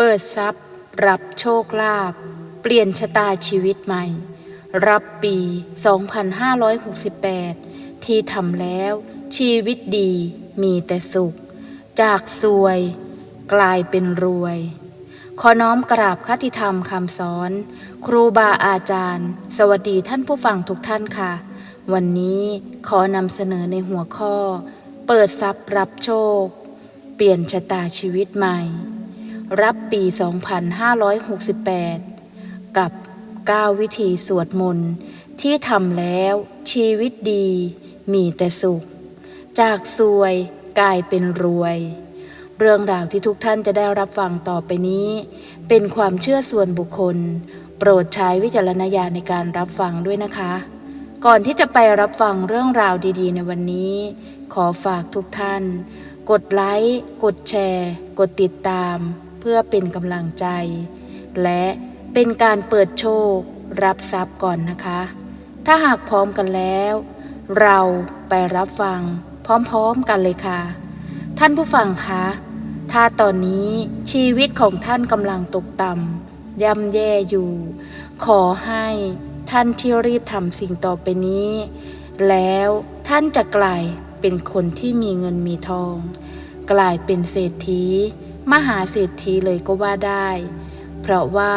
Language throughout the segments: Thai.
เปิดทรัพย์ รับโชคลาภเปลี่ยนชะตาชีวิตใหม่ รับปี 2568 ที่ทำแล้ว ชีวิตดีมีแต่สุข จากสวย กลายเป็นรวย ขอน้อมกราบคติธรรมคำสอน ครูบาอาจารย์ สวัสดีท่านผู้ฟังทุกท่านค่ะ วันนี้ขอนำเสนอในหัวข้อ เปิดทรัพย์รับโชค เปลี่ยนชะตาชีวิตใหม่ รับปี 2568 กับ 9 วิธีสวดมนต์ที่ทำแล้วชีวิตดีมีแต่สุข จากสวยกลายเป็นรวย เรื่องราวที่ทุกท่านจะได้รับฟังต่อไปนี้ เป็นความเชื่อส่วนบุคคล โปรดใช้วิจารณญาณในการรับฟังด้วยนะคะ ก่อนที่จะไปรับฟังเรื่องราวดีๆ ในวันนี้ ขอฝากทุกท่าน กดไลค์ กดแชร์ กดติดตาม พื่อเป็นกำลังใจ และเป็นการเปิดโชครับทรัพย์ก่อนนะคะ ถ้าหากพร้อมกันแล้ว เราไปรับฟังพร้อมๆกันเลยค่ะ ท่านผู้ฟังคะถ้าตอนนี้ชีวิตของท่านกำลังตกต่ำย่ำแย่อยู่ ขอให้ท่านที่รีบทำสิ่งต่อไปนี้ แล้วท่านจะกลายเป็นคนที่มีเงินมีทอง กลายเป็นเศรษฐี มหาเศรษฐีเลยก็ว่าได้ เพราะว่า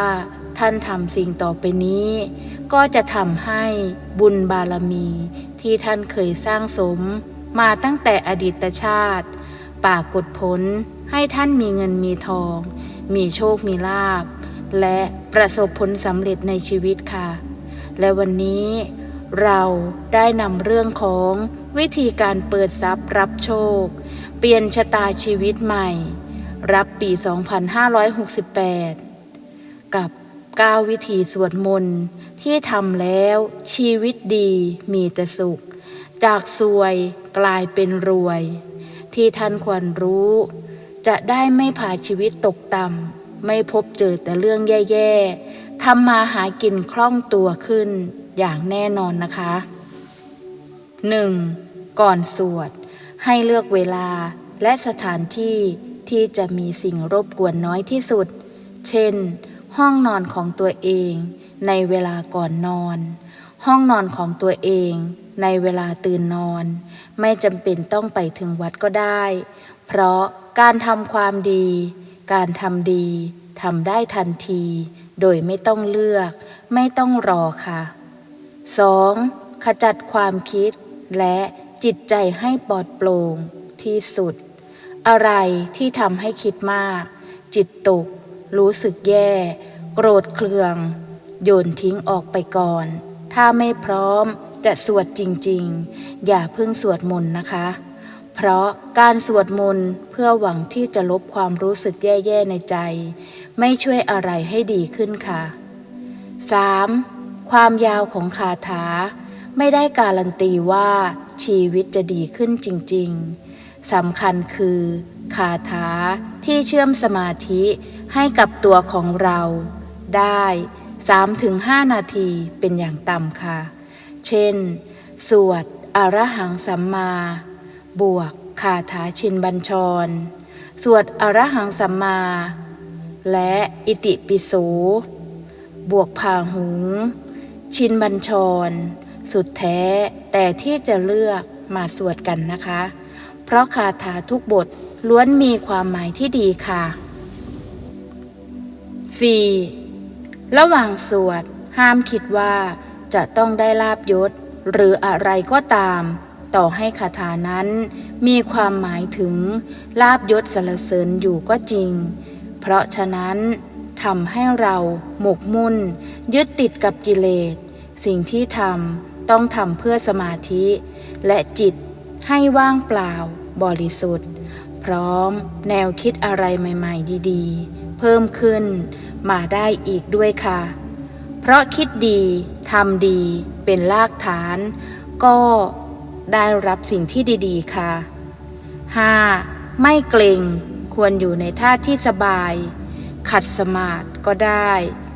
ท่านทำสิ่งต่อไปนี้ ก็จะทำให้บุญบารมีที่ท่านเคยสร้างสม มาตั้งแต่อดีตชาติปรากฏผลให้ท่านมีเงินมีทอง มีโชคมีลาภและประสบผลสำเร็จในชีวิตค่ะ และวันนี้เราได้นำเรื่องของวิธีการเปิดทรัพย์รับโชค เปลี่ยนชะตาชีวิตใหม่ รับปี 2568 กับ 9 วิธีสวดมนต์ที่ทำแล้วชีวิตดีมีแต่สุข จากสวยกลายเป็นรวย ที่ท่านควรรู้ จะได้ไม่พาชีวิตตกต่ำไม่พบเจอแต่เรื่องแย่ๆทำมาหากินคล่องตัวขึ้นอย่างแน่นอนนะคะ 1. ก่อนสวด ให้เลือกเวลาและสถานที่ ที่จะมีสิ่งรบกวนน้อยที่สุด เช่น ห้องนอนของตัวเองในเวลาก่อนนอน ห้องนอนของตัวเองในเวลาตื่นนอน ไม่จำเป็นต้องไปถึงวัดก็ได้ เพราะการทำความดี การทำดีทำได้ทันที โดยไม่ต้องเลือก ไม่ต้องรอค่ะ 2. ขจัดความคิดและจิตใจให้ปลอดโปร่งที่สุด อะไรที่ทำให้คิดมาก จิตตก รู้สึกแย่ โกรธเคือง โยนทิ้งออกไปก่อน ถ้าไม่พร้อมจะสวดจริงๆ อย่าเพิ่งสวดมนต์นะคะ เพราะการสวดมนต์เพื่อหวังที่จะลบความรู้สึกแย่ๆในใจ ไม่ช่วยอะไรให้ดีขึ้นค่ะ 3. ความยาวของคาถา ไม่ได้การันตีว่าชีวิตจะดีขึ้นจริง ๆ สำคัญคือ คาถาที่เชื่อมสมาธิให้กับตัวของเรา ได้ 3-5 นาทีเป็นอย่างต่ำค่ะ เช่น สวดอรหังสัมมา บวกคาถาชินบัญชร สวดอรหังสัมมา และอิติปิโส บวกพาหุง ชินบัญชร สุดแท้แต่ที่จะเลือกมาสวดกันนะคะ เพราะคาถาทุกบทล้วนมีความหมายที่ดีค่ะ 4. ระหว่างสวด ห้ามคิดว่าจะต้องได้ลาบยศ หรืออะไรก็ตาม ต่อให้คาถานั้น มีความหมายถึงลาบยศสรรเสริญอยู่ก็จริง เพราะฉะนั้นทำให้เราหมกมุ่น ยึดติดกับกิเลส สิ่งที่ทำต้องทำเพื่อสมาธิ และจิต ให้ว่างเปล่า บริสุทธิ์ พร้อมแนวคิดอะไรใหม่ๆ ดีๆ เพิ่มขึ้นมาได้อีกด้วยค่ะ เพราะคิดดีทำดีเป็นรากฐาน ก็ได้รับสิ่งที่ดีๆ ค่ะ 5. ไม่เกรงควรอยู่ในท่าที่สบาย ขัดสมาธิก็ได้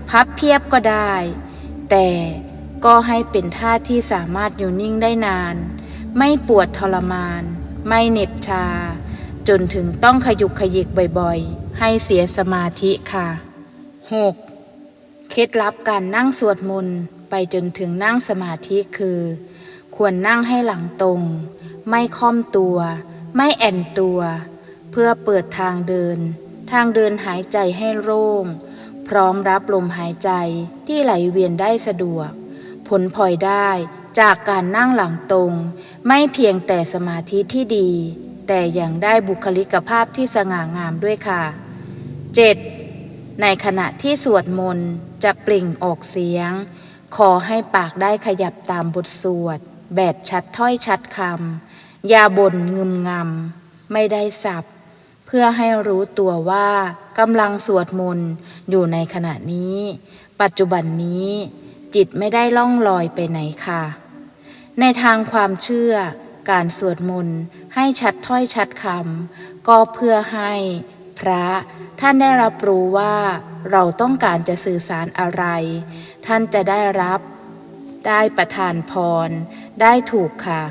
พับเพียบก็ได้ แต่ก็ให้เป็นท่าที่สามารถอยู่นิ่งได้นาน ไม่ปวดทรมาน ไม่เหน็บชา จนถึงต้องขยุกขยิกบ่อยๆ ให้เสียสมาธิค่ะ 6. เคล็ดลับการนั่งสวดมนต์ไปจนถึงนั่งสมาธิคือ ควรนั่งให้หลังตรง ไม่ค่อมตัว ไม่แอนตัว เพื่อเปิดทางเดิน ทางเดินหายใจให้โล่ง พร้อมรับลมหายใจที่ไหลเวียนได้สะดวก ผลพลอยได้ จากการนั่งหลังตรง ไม่เพียงแต่สมาธิที่ดี แต่ยังได้บุคลิกภาพที่สง่างามด้วยค่ะ 7. ในขณะที่สวดมนต์จะเปล่งออกเสียง ขอให้ปากได้ขยับตามบทสวด แบบชัดถ้อยชัดคำอย่าบ่นงึมงำ ไม่ได้สับ เพื่อให้รู้ตัวว่ากำลังสวดมนต์อยู่ในขณะนี้ ปัจจุบันนี้จิตไม่ได้ล่องลอยไปไหนค่ะ ในทางความเชื่อ การสวดมนต์ให้ชัดถ้อยชัดคำก็เพื่อให้พระท่านได้รับรู้ว่าเราต้องการจะสื่อสารอะไร ท่านจะได้รับ ได้ประทานพร ได้ถูกค่ะ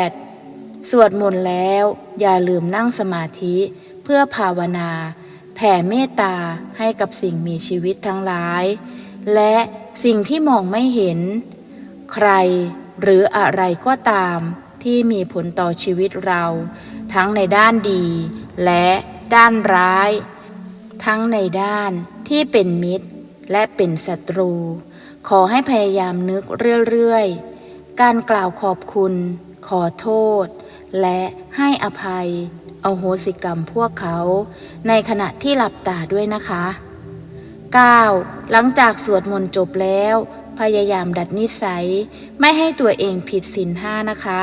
8. สวดมนต์แล้วอย่าลืมนั่งสมาธิเพื่อภาวนา แผ่เมตตาให้กับสิ่งมีชีวิตทั้งหลาย และสิ่งที่มองไม่เห็น ใครหรืออะไรก็ตามที่มีผลต่อชีวิตเรา ทั้งในด้านดี และด้านร้าย ทั้งในด้านที่เป็นมิตร และเป็นศัตรู ขอให้พยายามนึกเรื่อยๆ การกล่าวขอบคุณ ขอโทษ และให้อภัยเอาโหสิกรรมพวกเขา ในขณะที่หลับตาด้วยนะคะ 9. หลังจากสวดมนต์จบแล้ว พยายามดัดนิสัย ไม่ให้ตัวเองผิดศีลห้านะคะ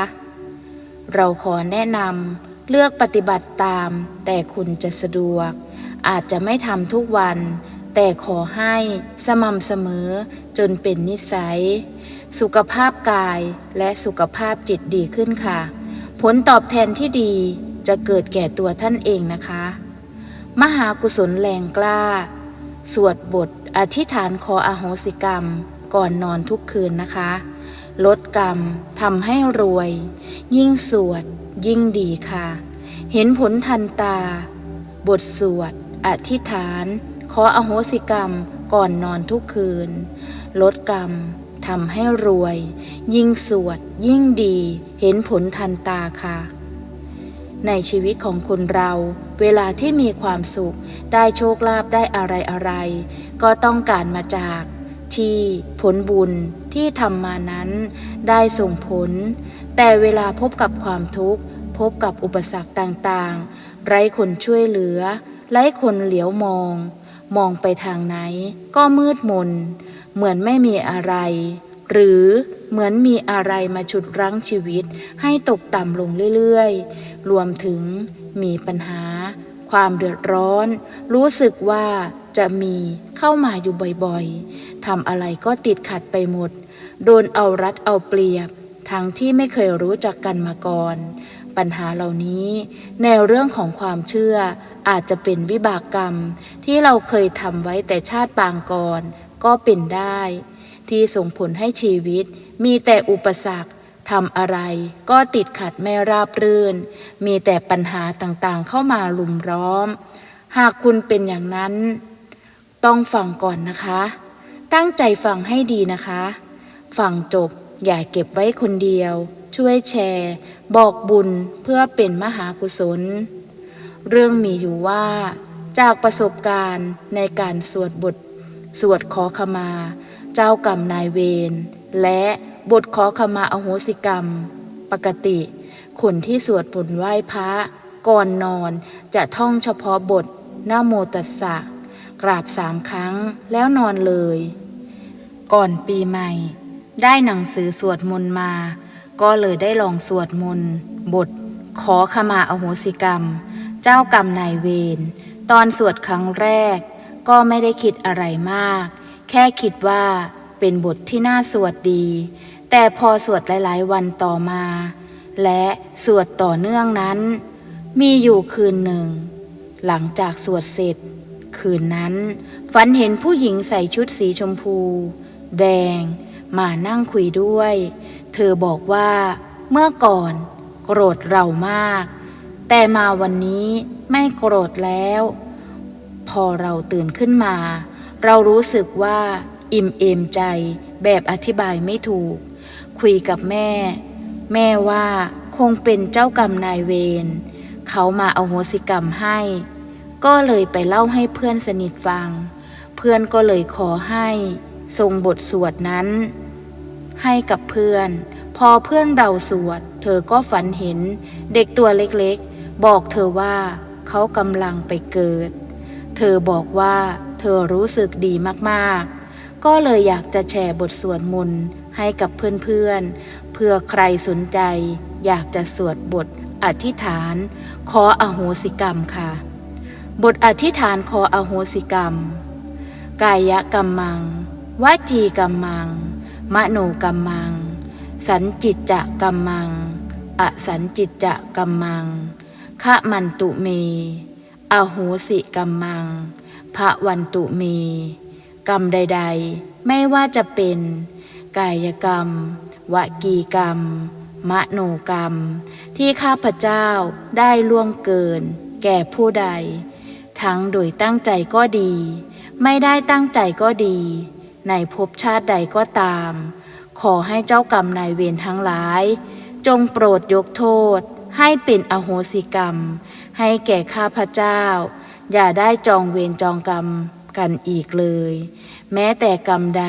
เราขอแนะนำเลือกปฏิบัติตาม แต่คุณจะสะดวก อาจจะไม่ทำทุกวัน แต่ขอให้สม่ำเสมอจนเป็นนิสัย สุขภาพกายและสุขภาพจิตดีขึ้นค่ะ ผลตอบแทนที่ดีจะเกิดแก่ตัวท่านเองนะคะ มหากุศลแรงกล้า สวดบทอธิษฐานขออโหสิกรรม ก่อนนอนทุกคืนนะคะ ลดกรรมทำให้รวย ยิ่งสวด ยิ่งดีค่ะ เห็นผลทันตา บทสวด อธิษฐาน ขออโหสิกรรมก่อนนอนทุกคืน ลดกรรมทำให้รวย ยิ่งสวด ยิ่งดี เห็นผลทันตาค่ะ ในชีวิตของคนเราเวลาที่มีความสุข ได้โชคลาภได้อะไรอะไร ก็ต้องการมาจาก ที่ผลบุญที่ทำมานั้นได้ส่งผล แต่เวลาพบกับความทุกข์ พบกับอุปสรรคต่างๆ ไร้คนช่วยเหลือ ไร้คนเหลียวมอง มองไปทางไหนก็มืดมน เหมือนไม่มีอะไร หรือเหมือนมีอะไรมาฉุดรั้งชีวิตให้ตกต่ำลงเรื่อยๆ รวมถึงมีปัญหา ความเดือดร้อน รู้สึกว่าจะมีเข้ามาอยู่บ่อยๆทำอะไรก็ติดขัดไปหมด โดนเอารัดเอาเปรียบ ทั้งที่ไม่เคยรู้จักกันมาก่อน ปัญหาเหล่านี้ ในเรื่องของความเชื่ออาจจะเป็นวิบากกรรม ที่เราเคยทำไว้แต่ชาติปางก่อนก็เป็นได้ ที่ส่งผลให้ชีวิตมีแต่อุปสรรค ทำอะไรก็ติดขัดไม่ราบรื่น มีแต่ปัญหาต่างๆเข้ามาลุมล้อม หากคุณเป็นอย่างนั้น ต้องฟังก่อนนะคะ ตั้งใจฟังให้ดีนะคะ ฟังจบอย่าเก็บไว้คนเดียว ช่วยแชร์ บอกบุญเพื่อเป็นมหากุศล เรื่องมีอยู่ว่า จากประสบการณ์ในการสวดบท สวดขอขมา เจ้ากรรมนายเวรและ บทขอขมาอโหสิกรรม ปกติ คนที่สวดบทไหว้พระ ก่อนนอนจะท่องเฉพาะบทนะโมตัสสะ กราบสามครั้งแล้วนอนเลย ก่อนปีใหม่ ได้หนังสือสวดมนต์มา ก็เลยได้ลองสวดมนต์ บท ขอขมาอโหสิกรรม เจ้ากรรมนายเวรตอนสวดครั้งแรก ก็ไม่ได้คิดอะไรมาก แค่คิดว่าเป็นบทที่น่าสวดดี แต่พอสวดหลายๆ วันต่อมา และสวดต่อเนื่องนั้น มีอยู่คืนหนึ่ง หลังจากสวดเสร็จ คืนนั้น ฝันเห็นผู้หญิงใส่ชุดสีชมพู แดง มานั่งคุยด้วย เธอบอกว่าเมื่อก่อน โกรธเรามาก แต่มาวันนี้ไม่โกรธแล้ว พอเราตื่นขึ้นมา เรารู้สึกว่าอิ่มเอมใจแบบอธิบายไม่ถูก คุยกับแม่ แม่ว่าคงเป็นเจ้ากรรมนายเวรเขามาเอาโหสิกรรมให้ ก็เลยไปเล่าให้เพื่อนสนิทฟัง เพื่อนก็เลยขอให้ทรงบทสวดนั้น ให้กับเพื่อน พอเพื่อนเราสวด เธอก็ฝันเห็นเด็กตัวเล็กๆ บอกเธอว่าเขากำลังไปเกิด เธอบอกว่าเธอรู้สึกดีมากๆ ก็เลยอยากจะแชร์บทสวดมนต์ ให้กับเพื่อนๆ เพื่อใครสนใจ อยากจะสวดบทอธิษฐาน ขออโหสิกรรมค่ะ บทอธิษฐานขออโหสิกรรม กายกรรมัง วจีกรรมัง มโนกรรมัง สันจิตจะกรรมัง อสันจิตจะกรรมังขะมันตุเม อโหสิกรรมัง พระวันตุเม กรรมใด ๆ ไม่ว่าจะเป็น กายกรรมวจีกรรม มโนกรรม ที่ข้าพเจ้าได้ล่วงเกิน แก่ผู้ใด ทั้งโดยตั้งใจก็ดี ไม่ได้ตั้งใจก็ดี ในภพชาติใดก็ตาม ขอให้เจ้ากรรมนายเวรทั้งหลาย จงโปรดยกโทษ ให้เป็นอโหสิกรรม ให้แก่ข้าพเจ้า อย่าได้จองเวรจองกรรมกันอีกเลย แม้แต่กรรมใด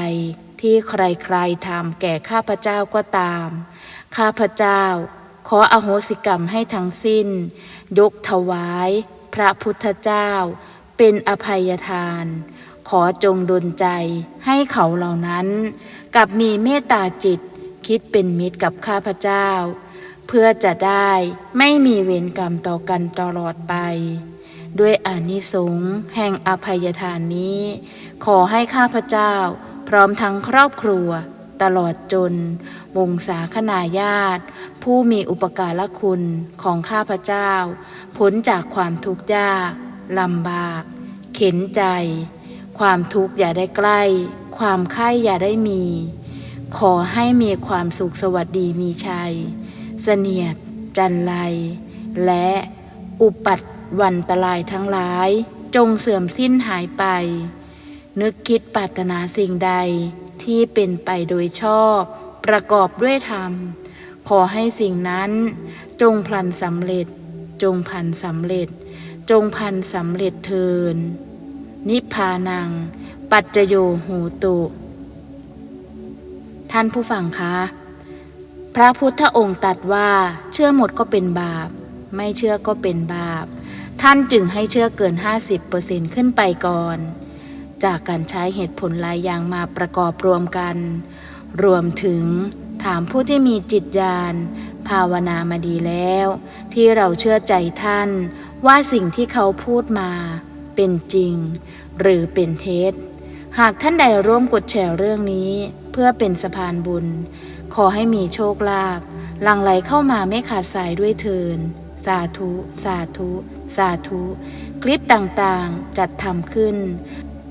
ที่ใครๆทำแก่ข้าพเจ้าก็ตาม ข้าพเจ้าขออโหสิกรรมให้ทั้งสิ้น ยกถวาย พระพุทธเจ้า เป็นอภัยทาน ขอจงดลใจให้เขาเหล่านั้น กับมีเมตตาจิตคิดเป็นมิตรกับข้าพเจ้า เพื่อจะได้ไม่มีเวรกรรมต่อกันตลอดไป ด้วยอานิสงส์แห่งอภัยทานนี้ ขอให้ข้าพเจ้า พร้อมทั้งครอบครัว ตลอดจน วงศาคณาญาติ ผู้มีอุปการะคุณของข้าพเจ้าพ้นจากความทุกข์ยากลำบาก เข็นใจ ความทุกข์อย่าได้ใกล้ ความไข้อย่าได้มี ขอให้มีความสุขสวัสดีมีชัย เสนียด จันไรและอุปัตวันตรายทั้งหลายจงเสื่อมสิ้นหายไป นึกคิดปรารถนาสิ่งใดที่เป็นไปโดยชอบ ประกอบด้วยธรรม ขอให้สิ่งนั้นจงพลันสำเร็จ จงพันสำเร็จ จงพันสำเร็จเทิน นิพพานัง ปัจจโยโหตุ ท่านผู้ฟังคะ พระพุทธองค์ตรัดว่าเชื่อหมดก็เป็นบาป ไม่เชื่อก็เป็นบาป ท่านจึงให้เชื่อเกิน 50%ขึ้นไปก่อน จากการใช้เหตุผลหลายอย่างมาประกอบรวมกัน รวมถึงถามผู้ที่มีจิตญาณภาวนามาดีแล้ว ที่เราเชื่อใจท่าน ว่าสิ่งที่เขาพูดมา เป็นจริง หรือเป็นเท็จ หากท่านใดร่วมกดแชร์เรื่องนี้ เพื่อเป็นสะพานบุญ ขอให้มีโชคลาภหลั่งไหลเข้ามาไม่ขาดสายด้วยเทินสาธุ สาธุ สาธุ คลิปต่างๆ จัดทำขึ้น